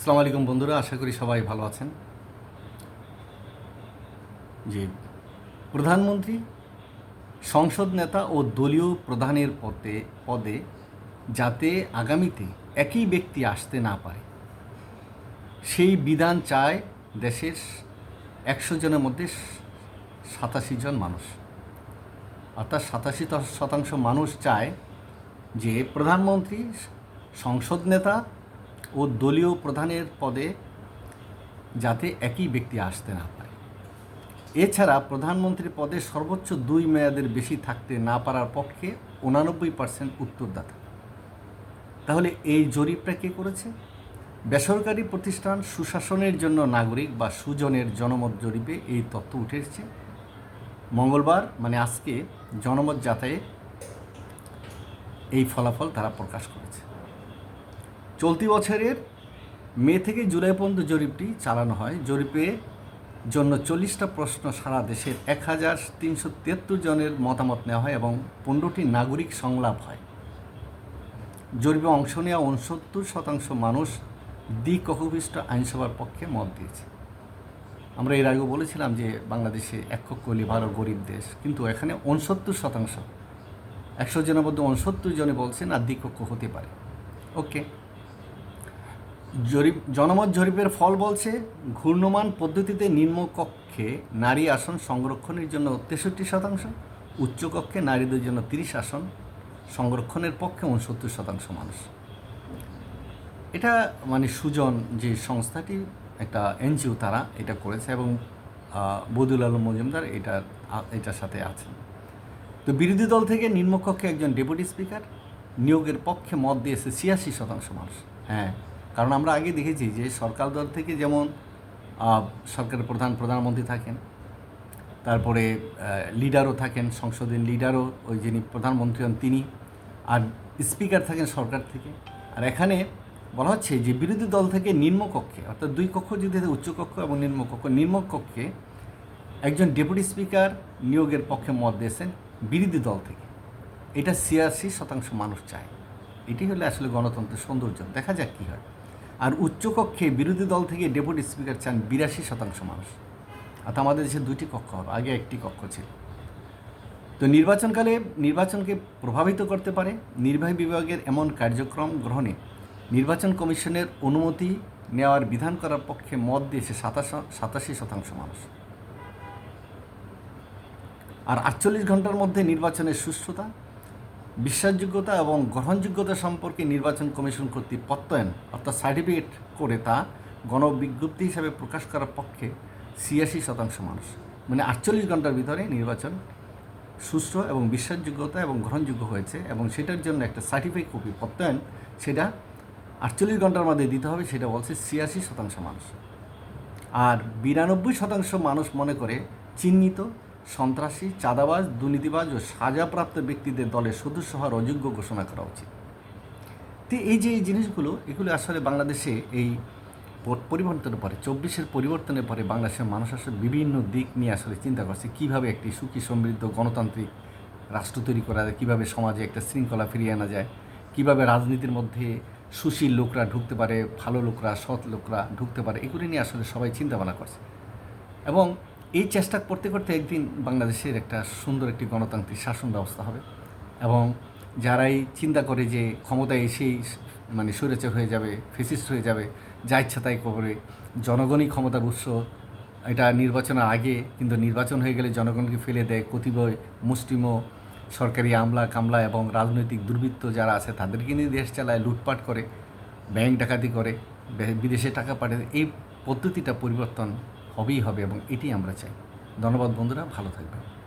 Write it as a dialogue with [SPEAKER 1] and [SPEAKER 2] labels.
[SPEAKER 1] আসসালামু আলাইকুম বন্ধুরা, আশা করি সবাই ভালো আছেন। যে প্রধানমন্ত্রী, সংসদ নেতা ও দলীয় প্রধানের পদে পদে যাতে আগামীতে একই ব্যক্তি আসতে না পারে, সেই বিধান চায় দেশের একশো জনের মধ্যে সাতাশি জন মানুষ। অর্থাৎ সাতাশি শতাংশ মানুষ চায় যে প্রধানমন্ত্রী, সংসদ নেতা ও দলীয় প্রধানের পদে যাতে একই ব্যক্তি আসতে না পারে। এছাড়া প্রধানমন্ত্রীর পদে সর্বোচ্চ দুই মেয়াদের বেশি থাকতে না পারার পক্ষে উনানব্বই পার্সেন্ট উত্তরদাতা। তাহলে এই জরিপটা কে করেছে? বেসরকারি প্রতিষ্ঠান সুশাসনের জন্য নাগরিক বা সুজনের জনমত জরিপে এই তথ্য উঠে এসেছে। মঙ্গলবার মানে আজকে, জনমত যাতায়ে এই ফলাফল তারা প্রকাশ করেছে। চলতি বছরের মে থেকে জুলাই পর্যন্ত জরিপটি চালানো হয়। জরিপে জন্য চল্লিশটা প্রশ্ন সারা দেশের এক হাজার তিনশো তিয়াত্তর জনের মতামত নেওয়া হয় এবং পনেরোটি নাগরিক সংলাপ হয়। জরিপে অংশ নেওয়া উনসত্তর শতাংশ মানুষ দ্বিকক্ষবিষ্ট আইনসভার পক্ষে মত দিয়েছে। আমরা এর আগেও বলেছিলাম যে বাংলাদেশে এক হলে ভালো গরিব দেশ, কিন্তু এখানে উনসত্তর শতাংশ। একশো জনের মধ্যে উনসত্তর জনে বলছেন আর দ্বিকক্ষ হতে পারে। ওকে। জরিপ, জনমত জরিপের ফল বলছে, ঘূর্ণমান পদ্ধতিতে নিম্নকক্ষে নারী আসন সংরক্ষণের জন্য তেষট্টি শতাংশ, উচ্চকক্ষে নারীদের জন্য তিরিশ আসন, সংরক্ষণের পক্ষে উনসত্তর শতাংশ মানুষ। এটা মানে সুজন যে সংস্থাটি, একটা এনজিও তারা এটা করেছে এবং বদুল আলম মজুমদার এটা এটার সাথে আছেন। তো বিরোধী দল থেকে নিম্নকক্ষে একজন ডেপুটি স্পিকার, নিয়োগের পক্ষে মত দিয়েছে ছিয়াশি শতাংশ মানুষ। হ্যাঁ কারণ আমরা আগে দেখেছি যে সরকার দল থেকে যেমন সরকারের প্রধান প্রধানমন্ত্রী থাকেন, তারপরে লিডারও থাকেন, সংসদের লিডারও, ওই যিনি প্রধানমন্ত্রী হন তিনি, আর স্পিকার থাকেন সরকার থেকে। আর এখানে বলা হচ্ছে যে বিরোধী দল থেকে নিম্নকক্ষে, অর্থাৎ দুই কক্ষ যদি উচ্চকক্ষ এবং নিম্নকক্ষ, নিম্নকক্ষে একজন ডেপুটি স্পিকার নিয়োগের পক্ষে মত দিয়েছেন বিরোধী দল থেকে। এটা ছিয়াশি শতাংশ মানুষ চায়। এটি হলে আসলে গণতন্ত্রের সৌন্দর্য। দেখা যাক কী হয়। আর উচ্চকক্ষে বিরোধী দল থেকে ডেপুটি স্পিকার চান বিরাশি শতাংশ মানুষ। অর্থাৎ আমাদের দেশে দুইটি কক্ষ হবে আগে একটি কক্ষ ছিল। তো নির্বাচনকালে, নির্বাচনকে প্রভাবিত করতে পারে নির্বাহী বিভাগের এমন কার্যক্রম গ্রহণে নির্বাচন কমিশনের অনুমতি নেওয়ার বিধান করার পক্ষে মত দিয়েছে সাতাশ, সাতাশি শতাংশ মানুষ। আর আটচল্লিশ ঘণ্টার মধ্যে নির্বাচনের সুস্থতা বিশ্বাসযোগ্যতা এবং গ্রহণযোগ্যতা সম্পর্কে নির্বাচন কমিশন কর্তৃক প্রত্যয়ন, অর্থাৎ সার্টিফিকেট করে তা গণবিজ্ঞপ্তি হিসাবে প্রকাশ করার পক্ষে ছিয়াশি শতাংশ মানুষ। মানে আটচল্লিশ ঘণ্টার ভিতরে নির্বাচন সুষ্ঠু এবং বিশ্বাসযোগ্যতা এবং গ্রহণযোগ্য হয়েছে এবং সেটার জন্য একটা সার্টিফিকেট কপি প্রত্যয়ন, সেটা আটচল্লিশ ঘণ্টার মধ্যে দিতে হবে, সেটা বলছে ছিয়াশি শতাংশ মানুষ। আর বিরানব্বই শতাংশ মানুষ মনে করে চিহ্নিত সন্ত্রাসী, চাঁদাবাজ, দুর্নীতিবাজ ও সাজাপ্রাপ্ত ব্যক্তিদের দলের সদস্য হওয়ার অযোগ্য ঘোষণা করা উচিত। তো এই যে এই জিনিসগুলো, এগুলো আসলে বাংলাদেশে এই পরিবর্তনের পরে, চব্বিশের পরিবর্তনের পরে বাংলাদেশের মানুষ আসলে বিভিন্ন দিক নিয়ে আসলে চিন্তা করছে, কীভাবে একটি সুখী, সমৃদ্ধ, গণতান্ত্রিক রাষ্ট্র তৈরি করা যায়, কীভাবে সমাজে একটা শৃঙ্খলা ফিরিয়ে আনা যায়, কীভাবে রাজনীতির মধ্যে সুশীল লোকরা ঢুকতে পারে, ভালো লোকরা, সৎ লোকরা ঢুকতে পারে, এগুলি নিয়ে আসলে সবাই চিন্তা ভাবনা করছে। এবং এই চেষ্টা করতে করতে একদিন বাংলাদেশের একটা সুন্দর একটি গণতান্ত্রিক শাসন ব্যবস্থা হবে এবং যারাই চিন্তা করে যে ক্ষমতায় এসেই মানে স্বৈরাচার হয়ে যাবে, ফেসিস্ট হয়ে যাবে, যা ইচ্ছা তাই করে জনগণই ক্ষমতার উৎস, এটা নির্বাচনের আগে কিন্তু নির্বাচন হয়ে গেলে জনগণকে ফেলে দেয় কতিপয় মুসলিম সরকারি আমলা কামলা এবং রাজনৈতিক দুর্বৃত্ত যারা আছে তাদেরকে নিয়ে দেশ চালায়, লুটপাট করে, ব্যাংক ডাকাতি করে বিদেশে টাকা পাঠায়। এই পদ্ধতিটা পরিবর্তন হবেই হবে এবং এটি আমরা চাই। ধন্যবাদ বন্ধুরা ভালো থাকবেন।